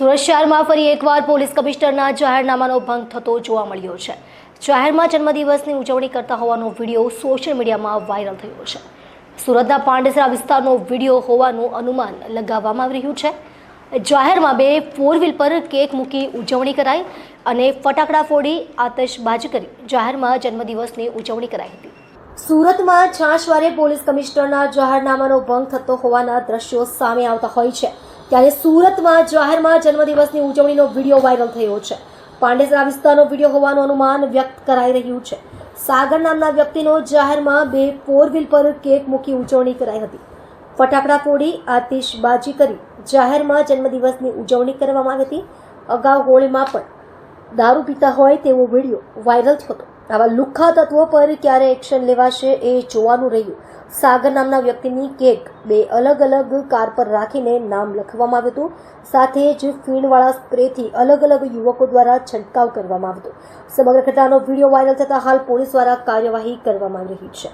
સુરત શહેરમાં ફરી એકવાર પોલીસ કમિશનરના જાહેરનામાનો ભંગ થતો જોવા મળ્યો છે. જાહેરમાં જન્મદિવસની ઉજવણી કરતા હોવાનો વીડિયો સોશિયલ મીડિયામાં વાયરલ થયો છે. સુરતના પાંડેસરા વિસ્તારનો વીડિયો હોવાનું અનુમાન લગાવવામાં આવી રહ્યું છે. જાહેરમાં બે ફોર વ્હીલ પર કેક મૂકી ઉજવણી કરાઈ અને ફટાકડા ફોડી આતશબાજી કરી જાહેરમાં જન્મદિવસની ઉજવણી કરાઈ હતી. સુરતમાં છાશવારે પોલીસ કમિશનરના જાહેરનામાનો ભંગ થતો હોવાના દ્રશ્યો સામે આવતા હોય છે. ત્યારે સુરતમાં જાહેરમાં જન્મદિવસની ઉજવણીનો વીડિયો વાયરલ થયો છે. પાંડેસરા વિસ્તારનો વીડિયો હોવાનું અનુમાન વ્યક્ત કરાઈ રહ્યું છે. સાગર નામના વ્યક્તિનો જાહેરમાં બે ફોર વ્હીલ પર કેક મૂકી ઉજવણી કરાઈ હતી. ફટાકડા ફોડી આતિશબાજી કરી જાહેરમાં જન્મદિવસની ઉજવણી કરવામાં આવી હતી. અગાઉ હોળીમાં પણ દારૂ પીતા હોય તેવો વીડિયો વાયરલ થયો આવા લુખ્ખા તત્વો પર ક્યારે એક્શન લેવાશે એ જોવાનું રહ્યું. સાગર નામના વ્યક્તિની કેક બે અલગ અલગ કાર પર રાખીને નામ લખવામાં આવ્યું હતું. સાથે જ ફીણવાળા સ્પ્રેથી અલગ અલગ યુવકો દ્વારા છંટકાવ કરવામાં આવ્યો હતો. સમગ્ર ઘટનાનો વીડિયો વાયરલ થતાં હાલ પોલીસ દ્વારા કાર્યવાહી કરવામાં આવી રહી છે.